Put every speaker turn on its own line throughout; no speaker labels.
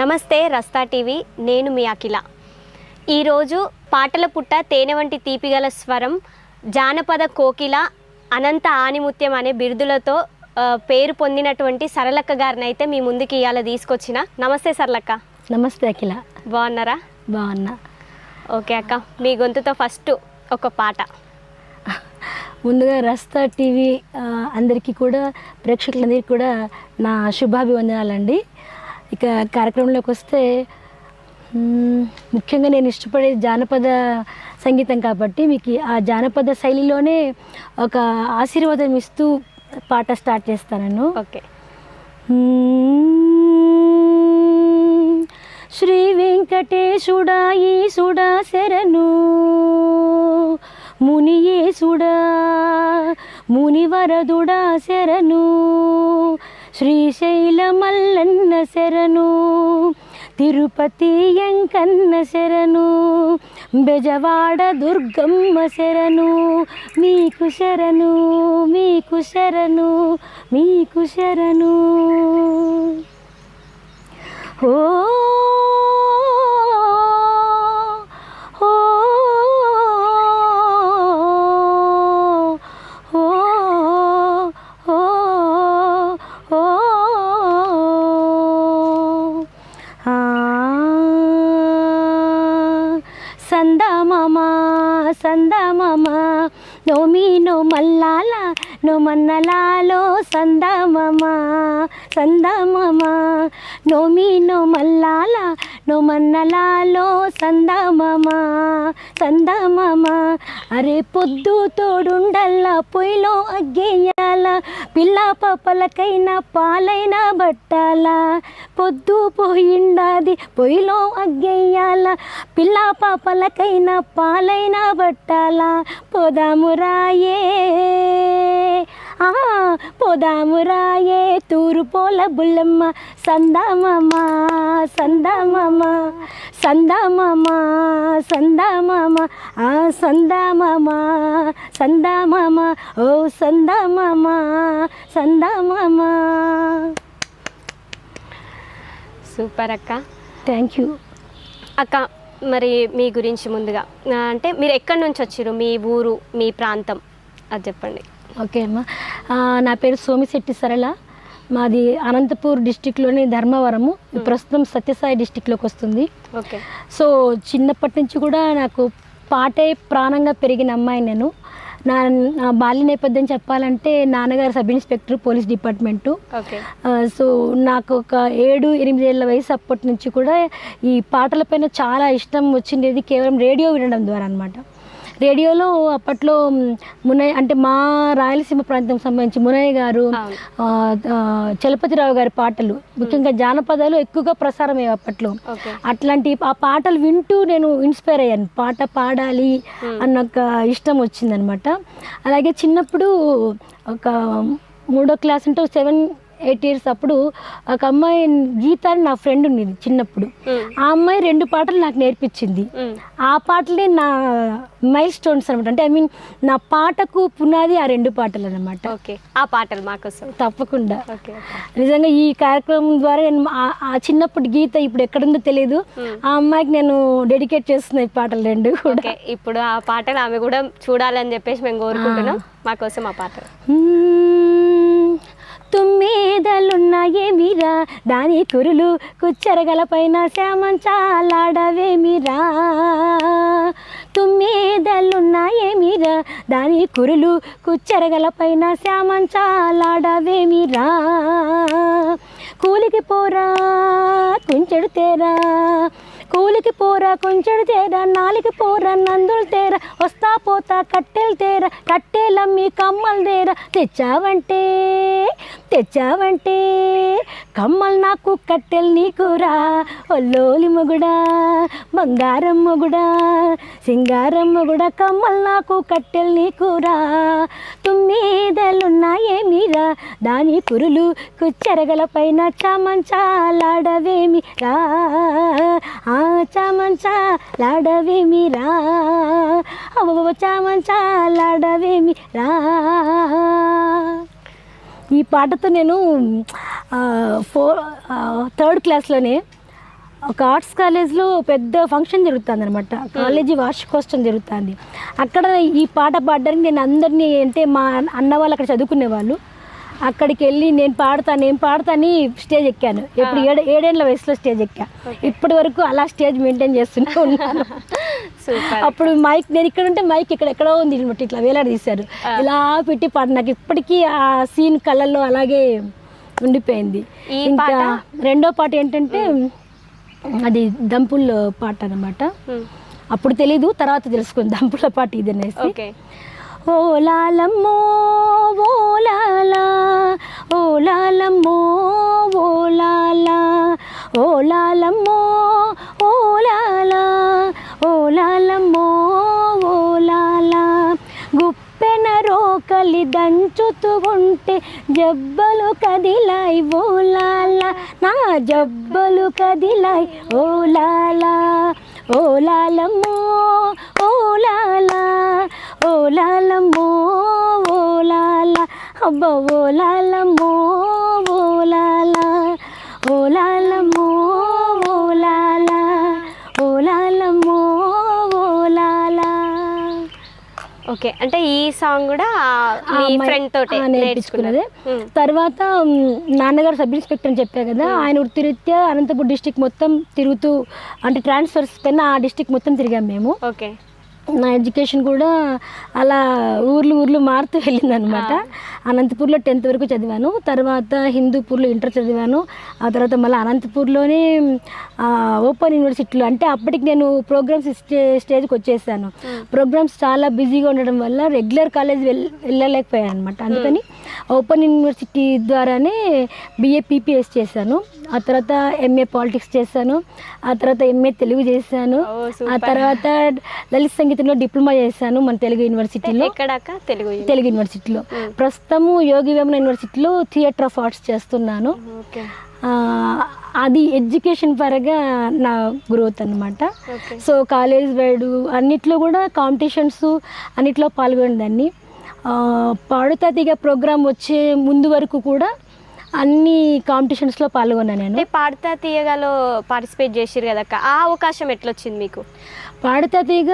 నమస్తే రస్తా టీవీ నేను మీ అఖిల. ఈరోజు పాటల పుట్ట తేనె వంటి తీపిగల స్వరం జానపద కోకిల అనంత ఆనిముత్యం అనే బిరుదులతో పేరు పొందినటువంటి సరళక్క గారిని అయితే మీ ముందుకి ఇవాళ తీసుకొచ్చిన. నమస్తే సరళక్క.
నమస్తే అఖిల.
బాగున్నారా?
బాగున్నా.
ఓకే అక్క మీ గొంతుతో ఫస్ట్ ఒక పాట.
ముందుగా రస్తా టీవీ అందరికీ కూడా ప్రేక్షకులందరికీ కూడా నా శుభాభివందనాలండి. ఇక కార్యక్రమంలోకి వస్తే ముఖ్యంగా నేను ఇష్టపడే జానపద సంగీతం కాబట్టి మీకు ఆ జానపద శైలిలోనే ఒక ఆశీర్వాదం ఇస్తూ పాట స్టార్ట్ చేస్తాను
ఓకే.
శ్రీ వెంకటేశుడా ఈశుడా శరణు. మునియేశుడా మునివరదుడా శరణు. శ్రీశైలమల్లన్న శరణు తిరుపతి ఎంకన్న శరణు బెజవాడ దుర్గమ్మ శరణు మీకు శరణు మీకు శరణు మీకు శరణు. ఓ సందామమా సందమామ? నోమి నో మల్లాల నో మన్నలాలో సందమామ అరే పొద్దు తోడుండల్లా పొయ్యిలో అగ్గేయాల? పిల్ల పాపలకైనా పాలైనా బట్టాల? పొద్దు పోయిండాది పొయ్యిలో అగ్గేయాల? పిల్ల పాపలకైనా పాలైనా బట్టాల? పోదాము రాయే ఆ పోదాము రాయే తూరు పోల బుల్లమ్మ సందామమ్మ సందామమ్మ సందామమ్మ సందామమ్మ ఆ సందామమ్మ సందామమ్మ ఓ సందామమ్మ సందామమ్మ.
సూపర్ అక్క.
థ్యాంక్ యూ
అక్క మరి మీ గురించి ముందుగా అంటే మీరు ఎక్కడి నుంచి వచ్చారు మీ ఊరు మీ ప్రాంతం? అది చెప్పండి.
ఓకే అమ్మా. నా పేరు సోమిశెట్టి సరళ. మాది అనంతపూర్ డిస్టిక్లోని ధర్మవరము. ప్రస్తుతం సత్యసాయి డిస్టిక్లోకి వస్తుంది.
ఓకే.
సో చిన్నప్పటి నుంచి కూడా నాకు పాటే ప్రాణంగా పెరిగిన అమ్మాయి నేను. నా నా బాల్య నేపథ్యం చెప్పాలంటే నాన్నగారు sub inspector police department. So నాకు ఒక ఏడు ఎనిమిది ఏళ్ళ వయసు అప్పటి నుంచి కూడా ఈ పాటలపైన చాలా ఇష్టం వచ్చిండేది. కేవలం రేడియో వినడం ద్వారా అనమాట రేడియోలో అప్పట్లో మునయ్య అంటే మా రాయలసీమ ప్రాంతం సంబంధించి మునయ్య గారు చలపతిరావు గారి పాటలు ముఖ్యంగా జానపదాలు ఎక్కువగా ప్రసారమయ్యాయి అప్పట్లో. అట్లాంటి ఆ పాటలు వింటూ నేను ఇన్స్పైర్ అయ్యాను. పాట పాడాలి అన్న ఒక ఇష్టం వచ్చిందనమాట. అలాగే చిన్నప్పుడు ఒక మూడో క్లాస్ ఉంటే సెవెన్ ఎయిట్ ఇయర్స్ అప్పుడు ఒక అమ్మాయి గీత అని నా ఫ్రెండ్ ఉండేది చిన్నప్పుడు. ఆ అమ్మాయి రెండు పాటలు నాకు నేర్పించింది. ఆ పాటలే నా మైల్ స్టోన్స్ అనమాట అంటే ఐ మీన్ నా పాటకు పునాది ఆ రెండు పాటలు అనమాట
ఓకే. ఆ పాటలు మాకోసం
తప్పకుండా. నిజంగా ఈ కార్యక్రమం ద్వారా నేను ఆ- చిన్నప్పటి గీత ఇప్పుడు ఎక్కడుందో తెలియదు ఆ అమ్మాయికి నేను డెడికేట్ చేస్తున్నా ఈ పాటలు రెండు కూడా.
ఇప్పుడు ఆ పాటలు ఆమె కూడా చూడాలని చెప్పేసి మేము కోరుకుంటున్నాం. మాకోసం ఆ పాటలు.
తుమ్మేదలున్నాయేమిరా? దాని కురులు కుచ్చరగల పైన శ్యామంచాలాడవేమిరా తుమ్మేదలున్నాయేమిరా? దాని కురులు కుచ్చరగల పైన శ్యామంచాలాడవేమిరా కూలికి పోరా కుంచెడు తేరా కూలికి పోరా కొంచెడు తేరా నాలికి పోరా నందులు తేరా వస్తా పోతా కట్టెలు తేరా కట్టెలమ్మి కమ్మలు తేరా తెచ్చావంటే తెచ్చావంటే కమ్మలు నాకు కట్టెలు నీకురా ఒల్లోలి మొగుడా బంగారం మొగుడా సింగారం మొగుడా కమ్మలు నాకు కట్టెలు నీకురా తుమ్మీదలున్నాయేమిరా దాని పురులు కుచ్చెరగల పైన చామంచాలాడవేమి రా చామంచాలాడవేమి రా అవ్వ చామంచాలాడవేమి రా ఈ పాటతో నేను ఫోర్ థర్డ్ క్లాస్లోనే ఒక ఆర్ట్స్ కాలేజ్లో పెద్ద ఫంక్షన్ జరుగుతుంది అనమాట కాలేజీ వార్షికోత్సవం జరుగుతుంది. అక్కడ ఈ పాట పాడడానికి నేను అందరినీ అంటే మా అన్న వాళ్ళు అక్కడ చదువుకునే వాళ్ళు అక్కడికి వెళ్ళి నేను పాడతా నేను పాడతా అని స్టేజ్ ఎక్కాను. ఎప్పుడు ఏడు ఏడేళ్ళ వయసులో స్టేజ్ ఎక్కా. ఇప్పటి వరకు అలా స్టేజ్ మెయింటైన్ చేస్తూనే ఉన్నాను. అప్పుడు మైక్ నేను ఇక్కడ ఉంటే మైక్ ఇక్కడ ఎక్కడో ఉంది అనమాట ఇట్లా వేలాడదీశారు ఇలా పెట్టి పాట నాకు ఇప్పటికీ ఆ సీన్ కళ్ళల్లో అలాగే ఉండిపోయింది. ఇంకా? రెండో పాట ఏంటంటే అది దంపుల్ పాట అన్నమాట. అప్పుడు తెలీదు తర్వాత తెలుసుకుంది. దంపుల పాట ఇది అనేసి.
ఓలాలమ్మో
ఓ లాలమ్మో ఓ ఓలాలమ్మో ఓ లాలమ్మో ఓ లాలా ఓ లాలమ్మో ఓ లాలా ఓ లాలమ్మో ఓ లాలా గుప్పెన రోకలి దంచుతూ ఉంటే జబ్బలు కదిలాయి ఓ లాలా నా జబ్బలు కదిలాయి ఓ లాలా ఓ లాలమ్మో ఓ లాలా ఓ లాలమ్మో ఓ లాలా అబ్బా ఓ లాలమ్మో ఓ లాలా ఓ లాలమ్మో ఓ లాలా ఓ లాలమ్మో ఓ లాలా.
ఓకే అంటే ఈ సాంగ్ కూడా మీ ఫ్రెండ్ తోటి ఉమ్.
తర్వాత నాన్నగారు సబ్ ఇన్స్పెక్టర్ అని చెప్పా కదా ఆయన వృత్తిరీత్యా అనంతపురం డిస్టిక్ మొత్తం తిరుగుతూ అంటే ట్రాన్స్ఫర్స్ కన్నా ఆ డిస్టిక్ మొత్తం తిరిగాం మేము.
ఓకే.
నా ఎడ్యుకేషన్ కూడా అలా ఊర్లు ఊర్లు మారుతూ వెళ్ళిందనమాట. అనంతపూర్లో టెన్త్ వరకు చదివాను. తర్వాత హిందూపూర్లో ఇంటర్ చదివాను. ఆ తర్వాత మళ్ళీ అనంతపూర్లోనే ఓపెన్ యూనివర్సిటీలో అంటే అప్పటికి నేను ప్రోగ్రామ్స్ స్టే స్టేజ్కి వచ్చేసాను. ప్రోగ్రామ్స్ చాలా బిజీగా ఉండడం వల్ల రెగ్యులర్ కాలేజ్ వెళ్ళలేకపోయాను అనమాట. అందుకని ఓపెన్ యూనివర్సిటీ ద్వారానే బిఏ పీపీఎస్ చేశాను. ఆ తర్వాత ఎంఏ పాలిటిక్స్ చేశాను. ఆ తర్వాత ఎంఏ తెలుగు చేశాను. ఆ. తర్వాత లలిత సంగీతంలో డిప్లొమా చేశాను మన తెలుగు యూనివర్సిటీలో.
ఎక్కడాక? తెలుగు
తెలుగు యూనివర్సిటీలో. ప్రస్తుతము యోగి వేమన యూనివర్సిటీలో థియేటర్ ఆఫ్ ఆర్ట్స్ చేస్తున్నాను. అది ఎడ్యుకేషన్ పరంగా నా గ్రోత్ అనమాట సో కాలేజ్ వైడ్ అన్నిట్లో కూడా కాంపిటీషన్స్ అన్నిట్లో పాల్గొనేదాన్ని పాడుతా తీగ ప్రోగ్రామ్ వచ్చే ముందు వరకు కూడా అన్ని కాంపిటీషన్స్లో పాల్గొన్నాను నేను.
పాడతా తీయగాలో పార్టిసిపేట్ చేసిరు కదా. ఆ అవకాశం ఎట్లొచ్చింది మీకు?
పాడుతా తీగ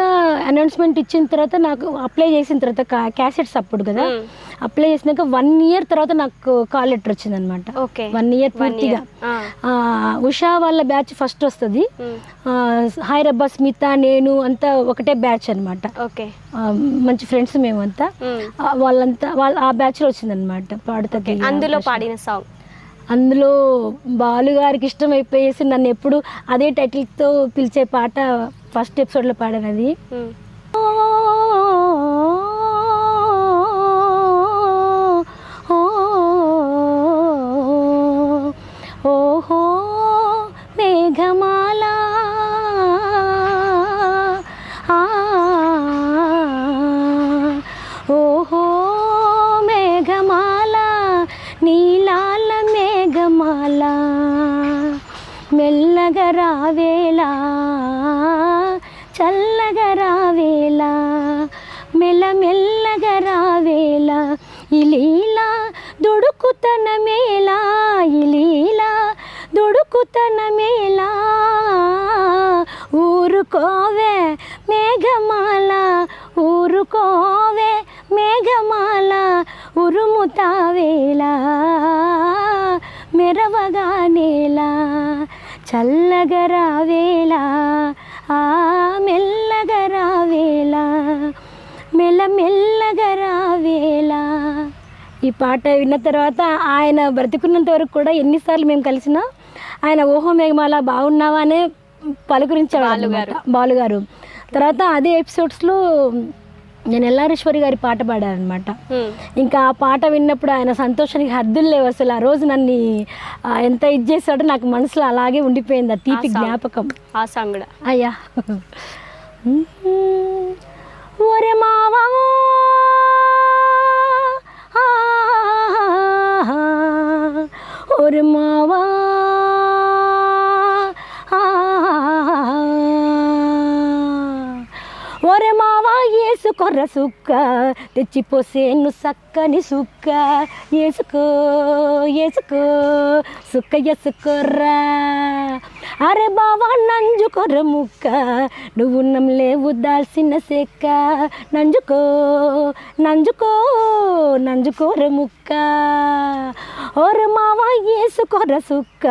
అనౌన్స్మెంట్ ఇచ్చిన తర్వాత నాకు అప్లై చేసిన తర్వాత క్యాసెట్స్ అప్పుడు కదా. అప్లై చేసినాక వన్ ఇయర్ తర్వాత నాకు కాల్ లెటర్ వచ్చింది అనమాట
ఓకే
వన్ ఇయర్ పూర్తిగా. ఉషా వాళ్ళ బ్యాచ్ ఫస్ట్ వస్తుంది.
మ్మ్.
హాయ్ రబ్బా స్మిత నేను అంతా ఒకటే బ్యాచ్ అనమాట
ఓకే.
మంచి ఫ్రెండ్స్ మేమంతా వాళ్ళంతా వాళ్ళ ఆ బ్యాచ్లో వచ్చిందనమాట పాడుతా
ఓకే.
తీగ
అందులో. పాడిన సాంగ్
అందులో బాలుగారికి ఇష్టం అయిపోయేసి నన్ను ఎప్పుడు అదే టైటిల్తో పిలిచే పాట ఫస్ట్ ఎపిసోడ్లో పాడాను అది ఇలీలా దుడుకుతన మేలా ఇలీలా దుడుకుతన మేలా ఊరుకోవే మేఘమాల ఊరుకోవే మేఘమాల ఉరుముతావేలా మెరవగానేలా చల్లగరావేలా ఆ మెల్లగరా పాట విన్న తర్వాత ఆయన బ్రతికున్నంత వరకు కూడా ఎన్నిసార్లు మేము కలిసినా ఆయన ఓహో మేఘమాల బాగున్నావా అనే పలుకరించేవాడు అన్నమాట. బాలుగారు. తర్వాత అదే ఎపిసోడ్స్లో నేను ఎల్లారేశ్వరి గారి పాట పాడానమాట
మ్మ్.
ఇంకా ఆ పాట విన్నప్పుడు ఆయన సంతోషానికి హద్దులు లేవు అసలు. ఆ రోజు నన్ను ఎంత ఇది చేశాడో నాకు మనసులో అలాగే ఉండిపోయింది. ఆ తీపి. జ్ఞాపకం.
ఆ సాంగ్
అయ్యా. ఒరే మావా ఒరే మావా. ఆ, ఒరే మావా ఏసుకొర్ర సుక్క. చక్కని సుక్క ఏసుకో ఏసుకో సుక్క ఎసుకోర్రా అరే బావా నంజుకొర్ర ముక్క నువ్వు లేవు ఉద్దాల్సిన సెక్క. నంజుకో నంజుకో నంజుకోర ముక్క. ఓర మావా ఏసుకొర్ర సుక్క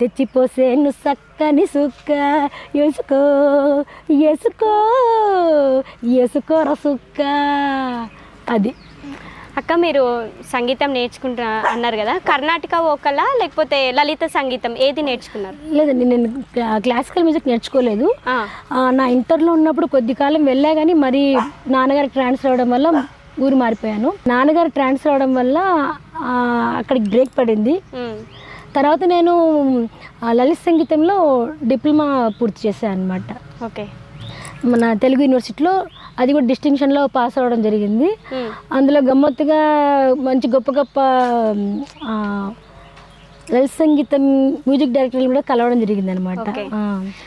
తెచ్చిపోసేను సక్కని సుక్క. ఏసుకో ఏసుకో ఏసుకోర సుక్క. అది.
అక్క మీరు సంగీతం నేర్చుకుంటా అన్నారు కదా. కర్ణాటక వోకలా లేకపోతే లలిత సంగీతం ఏది నేర్చుకున్నారు?
లేదండి నేను క్లా- క్లాసికల్ మ్యూజిక్ నేర్చుకోలేదు. నా ఇంటర్లో ఉన్నప్పుడు కొద్ది కాలం వెళ్ళా కానీ మరి నాన్నగారు ట్రాన్స్ఫర్ అవ్వడం వల్ల ఊరు మారిపోయాను. నాన్నగారు ట్రాన్స్ఫర్ అవ్వడం వల్ల అక్కడికి బ్రేక్ పడింది. తర్వాత నేను లలిత సంగీతంలో డిప్లొమా పూర్తి చేశాను అనమాట
ఓకే.
మన తెలుగు యూనివర్సిటీలో అది కూడా డిస్టింక్షన్లో పాస్ అవ్వడం జరిగింది. అందులో గమ్మత్తుగా మంచి గొప్ప గొప్ప లలిత సంగీతం మ్యూజిక్ డైరెక్టర్లు కూడా కలవడం జరిగింది అనమాట.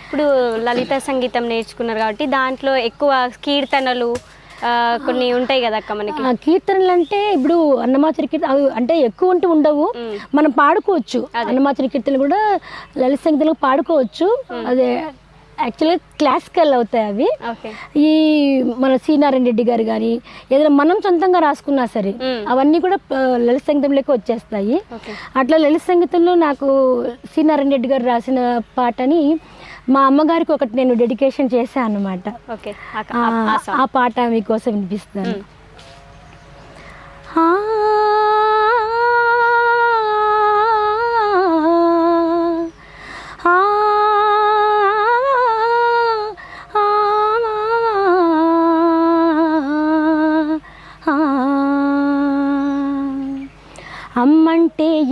ఇప్పుడు లలిత సంగీతం నేర్చుకున్నారు కాబట్టి దాంట్లో ఎక్కువ కీర్తనలు కొన్ని ఉంటాయి కదా అక్క మనకి?
కీర్తనలు అంటే ఇప్పుడు అన్నమాచరి కీర్తన అవి అంటే ఎక్కువ ఉంటూ ఉండవు. మనం పాడుకోవచ్చు. అన్నమాచరి కీర్తనలు కూడా లలిత సంగీతంలో పాడుకోవచ్చు. అదే యాక్చువల్గా క్లాసికల్ అవుతాయి అవి. ఈ మన సీనారాయణ రెడ్డి గారు కానీ ఏదైనా మనం సొంతంగా రాసుకున్నా సరే
ఉమ్,
అవన్నీ కూడా లలిత సంగీతంలోకి వచ్చేస్తాయి.
ఓకే
అట్లా లలిత సంగీతంలో నాకు సీనారాయణ రెడ్డి గారు రాసిన పాటని మా అమ్మగారికి ఒకటి నేను డెడికేషన్ చేశాను అనమాట
ఓకే ఆ-
పాట మీకోసం వినిపిస్తాను.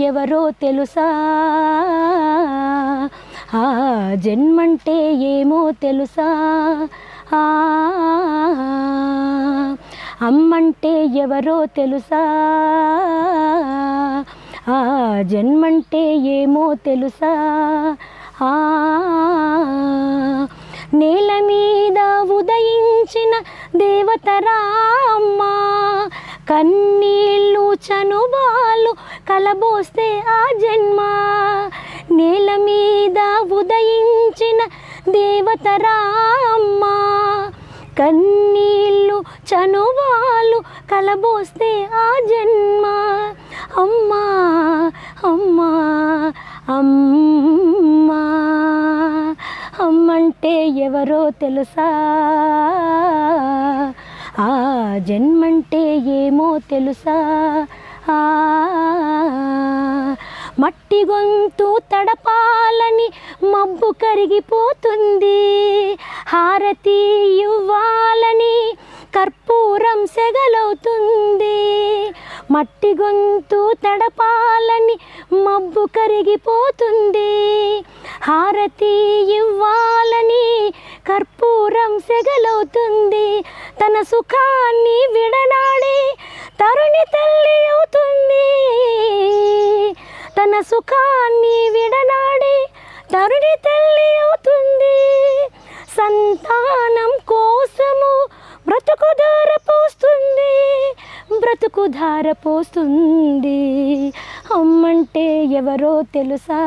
ఎవరో తెలుసా? ఆ జన్మంటే ఏమో తెలుసా? ఆ అమ్మంటే ఎవరో తెలుసా? ఆ జన్మంటే ఏమో తెలుసా? ఆ నేల మీద ఉదయించిన దేవతరా అమ్మా కన్నీళ్ళు చనుబాలు కలబోస్తే ఆ జన్మ నేల మీద ఉదయించిన దేవతరామ్మా. కన్నీళ్ళు చనువాలు కలబోస్తే ఆ జన్మ. అమ్మా అమ్మా అమ్మా. అమ్మంటే ఎవరో తెలుసా? ఆ జన్మంటే ఏమో తెలుసా? మట్టి గొంతు తడపాలని మబ్బు కరిగిపోతుంది. హారతి ఇవ్వాలని కర్పూరం సెగలవుతుంది. మట్టి గొంతు తడపాలని మబ్బు కరిగిపోతుంది. హారతి ఇవ్వాలని కర్పూరం సెగలవుతుంది. తన సుఖాన్ని విడనాడి తరుణి తల్లి అవుతుంది. తన సుఖాన్ని విడనాడి తరుణి తల్లి అవుతుంది. సంతానం కోసము బ్రతుకు ధార పోస్తుంది బ్రతుకు ధార పోస్తుంది. అమ్మంటే ఎవరో తెలుసా?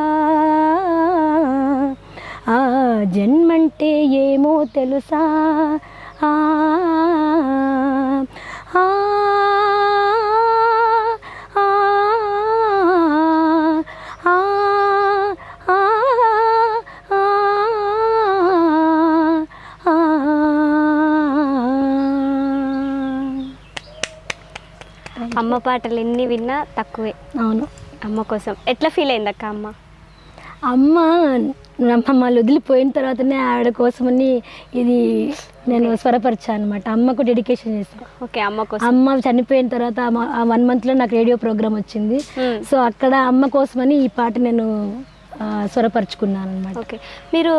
ఆ జన్మంటే ఏమో తెలుసా? ఆ ఆ ఆ
అమ్మ పాటలు ఎన్ని విన్నా తక్కువే.
అవును.
అమ్మ కోసం. ఎట్లా ఫీల్ అయింది అక్క అమ్మ?
అమ్మ మమ్మల్ని వదిలిపోయిన తర్వాతనే ఆవిడ కోసమని ఇది నేను స్వరపరిచాను అనమాట అమ్మకు డెడికేషన్ చేశాను
ఓకే అమ్మ కోసం.
అమ్మ చనిపోయిన తర్వాత ఆ వన్ మంత్లో నాకు రేడియో ప్రోగ్రామ్ వచ్చింది.
ఉమ్,
సో అక్కడ అమ్మ కోసమని ఈ పాట నేను స్వరపరుచుకున్నాను అనమాట
ఓకే. మీరు